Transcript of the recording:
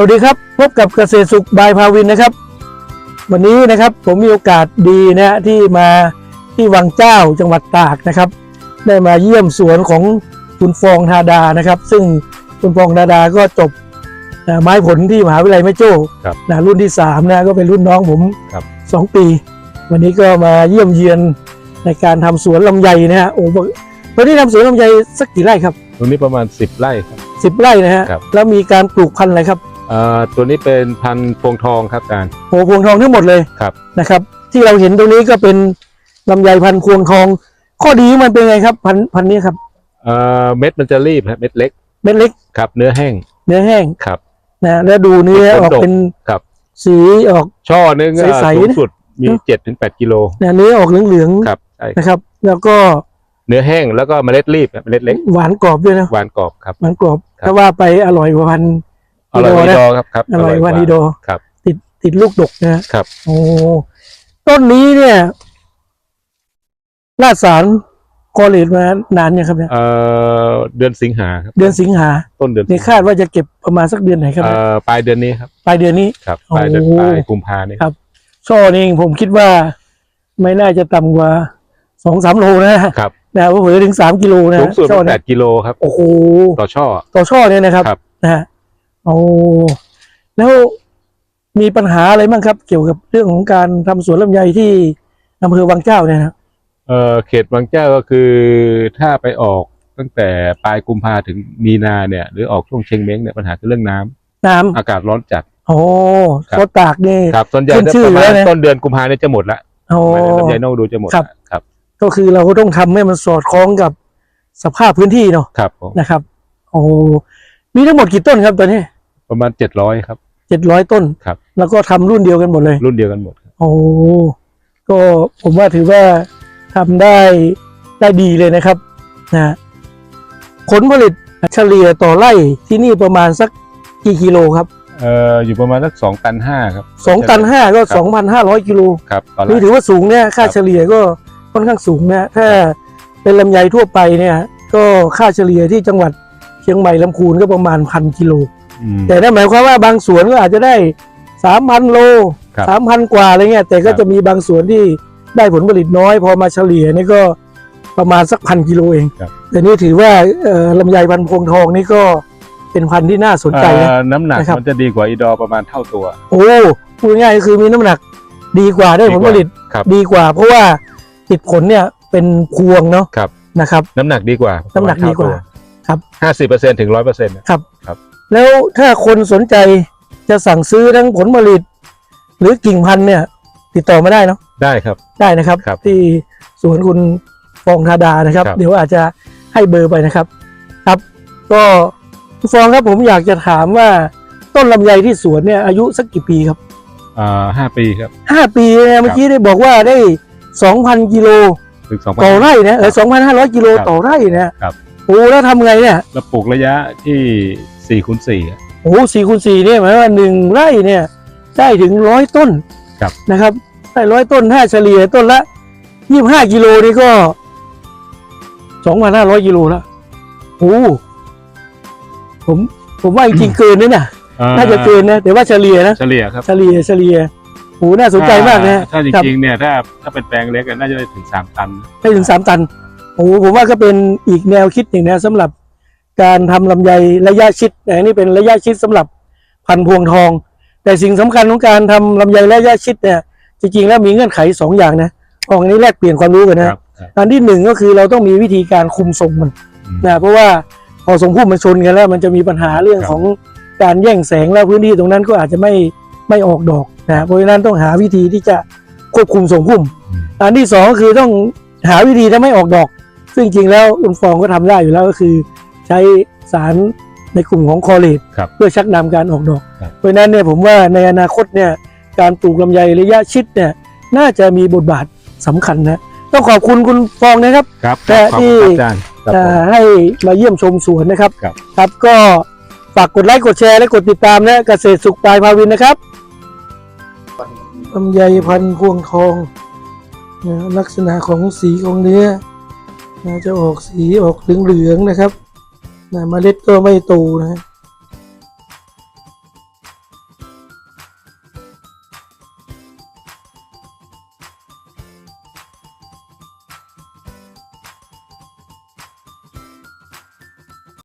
สวัสดีครับ พบกับเกษตรสุขบายภาวินนะครับ วันนี้นะครับผมมีโอกาสดีนะฮะที่มาที่วังเจ้าจังหวัดตากนะครับ ได้มาเยี่ยมสวนของคุณฟองธาดานะครับ ซึ่งคุณฟองธาดาก็จบเอ่อไม้ผลที่มหาวิทยาลัยแม่โจ้ครับ นะรุ่นที่สามนะก็เป็นรุ่นน้องผมครับ สองปี วันนี้ก็มาเยี่ยมเยียนในการทำสวนลำไยนะฮะโอ้โหตอนนี้ทำสวนลำไยสักกี่ไร่ครับตรงนี้ประมาณ 10 ไร่ครับ สิบไร่นะฮะครับ แล้วมีการปลูกพันธุ์อะไรครับเอ่อ ตัวนี้เป็นพันธุ์พวงทองครับอาจารย์โหพวงทองทั้งหมดเลยครับนะครับ ที่เราเห็นตรงนี้ก็เป็นลำไยพันธุ์พวงทอง ข้อดีมันเป็นไงครับ พันธุ์พันธุ์นี้ครับเอ่อเม็ดมันจะรีบครับเม็ดเล็ก เม็ดเล็กครับ เนื้อแห้ง เนื้อแห้งครับนะแล้วดูเนื้อเป็นออกดกเป็นครับสีออกช่อนึงใสๆสูงนะสุดมีเนอะเจ็ดถึงแปดกิโลนะเนื้อออกเหลืองครับใช่ๆนะครับ แล้วก็เนื้อแห้งแล้วก็เมล็ดรีบครับเมล็ดเล็กหวานกรอบด้วยนะหวานกรอบครับหวานกรอบครับถ้าว่าไปอร่อยกว่าพันธุ์ อร่อยกว่านะอีดอครับครับอร่อยกว่าดีโดครับ ติดติดลูกดกนะฮะครับ โอ้ต้นนี้เนี่ยลาดสารคอเลตมานานยังครับเนี่ยเอ่อเดือนสิงหาครับเดือนสิงหาต้นเดือนในคาดว่าจะเก็บประมาณสักเดือนไหนครับเอ่เนี่ยอปลายเดือนนี้ครับปลายเดือนนี้ครับปลายเดือนโอ้ปลายกุมภาเนี่ยครับช่อนี่ผมคิดว่าไม่น่าจะต่ำกว่าสองสามโลนะฮะครับนะว่าเผื่อถึงสามกิโลนะสูฮะงสุดช่อแปเนี่ยดกิโลครับโอ้โหต่อช่อ ต่อช่อเนี่ยนะครับครับนะฮะ โอ้แล้วมีปัญหาอะไรบ้างครับ เกี่ยวกับเรื่องของการทำสวนลำไยที่อำเภอวังเจ้าเนี่ยนะครับเอ่อเขตบางแก้วก็คือถ้าไปออกตั้งแต่ปลายกุมภาถึงมีนาเนี่ย หรือออกช่วงเชงเม้งเนี่ยปัญหาคือเรื่องน้ำน้ำอากาศร้อนจัด โอ้ครับก็ตากนี่ครับส่วนใหญ่ขึ้นชื่อประมาแล้ณวนะต้นเดือนกุมภาเนี่ยจะหมดละโอ้ลำไยนอกดูจะหมดครับละครับก็คือเราก็ต้องทำให้มันสอดคล้องกับสภาพพื้นที่เนาะครับผมนะครับ โอ้มีทั้งหมดกี่ต้นครับตอนนี้ ประมาณเจ็ดร้อยครับ เจ็ดร้อยต้นครับ แล้วก็ทำรุ่นเดียวกันหมดเลย รุ่นเดียวกันหมดครับโอ้ก็ผมว่าถือว่าทำได้ได้ดีเลยนะครับนะผลผลิตเฉลี่ยต่อไร่ที่นี่ประมาณสักกี่กิโลครับเอ่ออยู่ประมาณสักสองตันห้าครับสองตันห้าก็ครับสองพันห้าร้อยกิโลครับตอนแรนี่กถือว่าสูงเนี่ยค่าครับเฉลี่ยก็ค่อนข้างสูงนะถ้าเป็นลำไยทั่วไปเนี่ย ก็ค่าเฉลี่ยที่จังหวัดเชียงใหม่ลำพูนก็ประมาณพันกิโลอืม แต่นั่นหมายความว่าบางสวนก็อาจจะได้สามพันโลครับสามพันกว่าอะไรเงี้ย แต่ก็ครับจะมีบางสวนที่ได้ผลผลิตน้อย พอมาเฉลี่ยนี่ก็ประมาณสักพันกิโลเองครับแต่นี่ถือว่าเอ่อลำไยพันธุ์พวงทองนี่ก็เป็นพันธุ์ที่น่าสนใจนะเอ่อน้ำหนักนะครับมันจะดีกว่าอีดอประมาณเท่าตัว โอ้พูดง่ายๆก็คือมีน้ำหนักดีกว่าได้ผลผลิตครับดีกว่า เพราะว่าติดผลเนี่ยเป็นพวงเนาะครับนะครับ น้ำหนักดีกว่า น้ำหนักดีกว่าครับห้าสิบเปอร์เซ็นถึงร้อยเปอร์เซ็นต์ แล้วถ้าคนสนใจจะสั่งซื้อทั้งผลผลิต หรือกิ่งพันธุ์เนี่ย ติดต่อมาได้เนาะได้ครับ ได้นะครับ ครับที่สวนคุณฟองธาดานะครับ ครับ เดี๋ยวอาจจะให้เบอร์ไปนะครับ ครับ ก็คุณฟองครับผมอยากจะถามว่าต้นลำไยที่สวนเนี่ยอายุสักกี่ปีครับอ่าห้าปีครับ ห้าปีนะเมื่อกี้ได้บอกว่าได้สองพันกิโล ถึงสองพัน ต่อไร่นะเออสองพันห้าร้อยกิโลครับต่อไร่นะครับ โอ้แล้วทำไงเนี่ยเราปลูกระยะที่ สี่คูณสี่โอ้สี่คูณสี่เนี่ยหมายว่าหนึ่งไร่เนี่ย ได้ถึงร้อยต้นครับ นะครับได้ร้อยต้นถ้าเฉลี่ยต้นละยี่ห้ากิโลนี่ก็สองพันห้าร้อยกิโลแล้วโอ้ผม ผมว่าจริงๆเกินนะเนี่ยน่าจะเกินนะแต่ว่าเฉลี่ยนะเฉลี่ยครับเฉลี่ยเฉลี่ยโอ้น่าสนใจมากนะถ้าจครับริงๆเนี่ยถ้าถ้าเป็นแปลงเล็กอะน่าจะได้ถึงสามตัน ได้ถึงสามตัน โอ้โหผมว่าก็เป็นอีกแนวคิดหนึ่งนะสำหรับ การทำลำไยระยะชิดแต่อันนี่เป็นระยะชิดสำหรับพันธุ์พวงทอง แต่สิ่งสำคัญของการทำลำไยระยะชิดเนี่ยจริงๆแล้วมีเงื่อนไขสองอย่างนะออกอันนี้แลกเปลี่ยนความรู้กันคนะรับครับอันที่หนึ่งก็คือเราต้องมีวิธีการคุมทรงมันอืมนะเพราะว่าพอทรงพุ่มมันชนกันแล้ว มันจะมีปัญหาเรื่องครับของการแย่งแสงแล้วพื้นที่ตรงนั้นก็อาจจะไม่ไม่ออกดอกนะเพราะฉะนั้นต้องหาวิธีที่จะควบคุมทรงพุ่มอืมอันที่สองก็คือต้องหาวิธีทำให้ออกดอก ซึ่งจริงแล้วคุณฟองก็ทำได้อยู่แล้วก็คือ ใช้สารในกลุ่มของคอเลตครับเพื่อชักนำการออกดอก ครับ เพราะฉะนั้นเนี่ยผมว่าในอนาคตเนี่ยการปลูกลำไยระยะชิดเนี่ยน่าจะมีบทบาทสำคัญนะต้องขอบคุณคุณฟองนะครับ ครับแต่ขอบที่คุณครับอาจารย์ครับเอ่ผมอให้มาเยี่ยมชมสวนนะครับ ครับ ครับก็ฝากกดไลค์กดแชร์และกดติดตามนะเกษตรสุขปลายภาวินนะครับลำไยพันธุ์พวงทองนะลักษณะของสีของเนื้อนะจะออกสีออกเหลืองๆนะครับ นะเมล็ดก็ไม่โตนะฮะ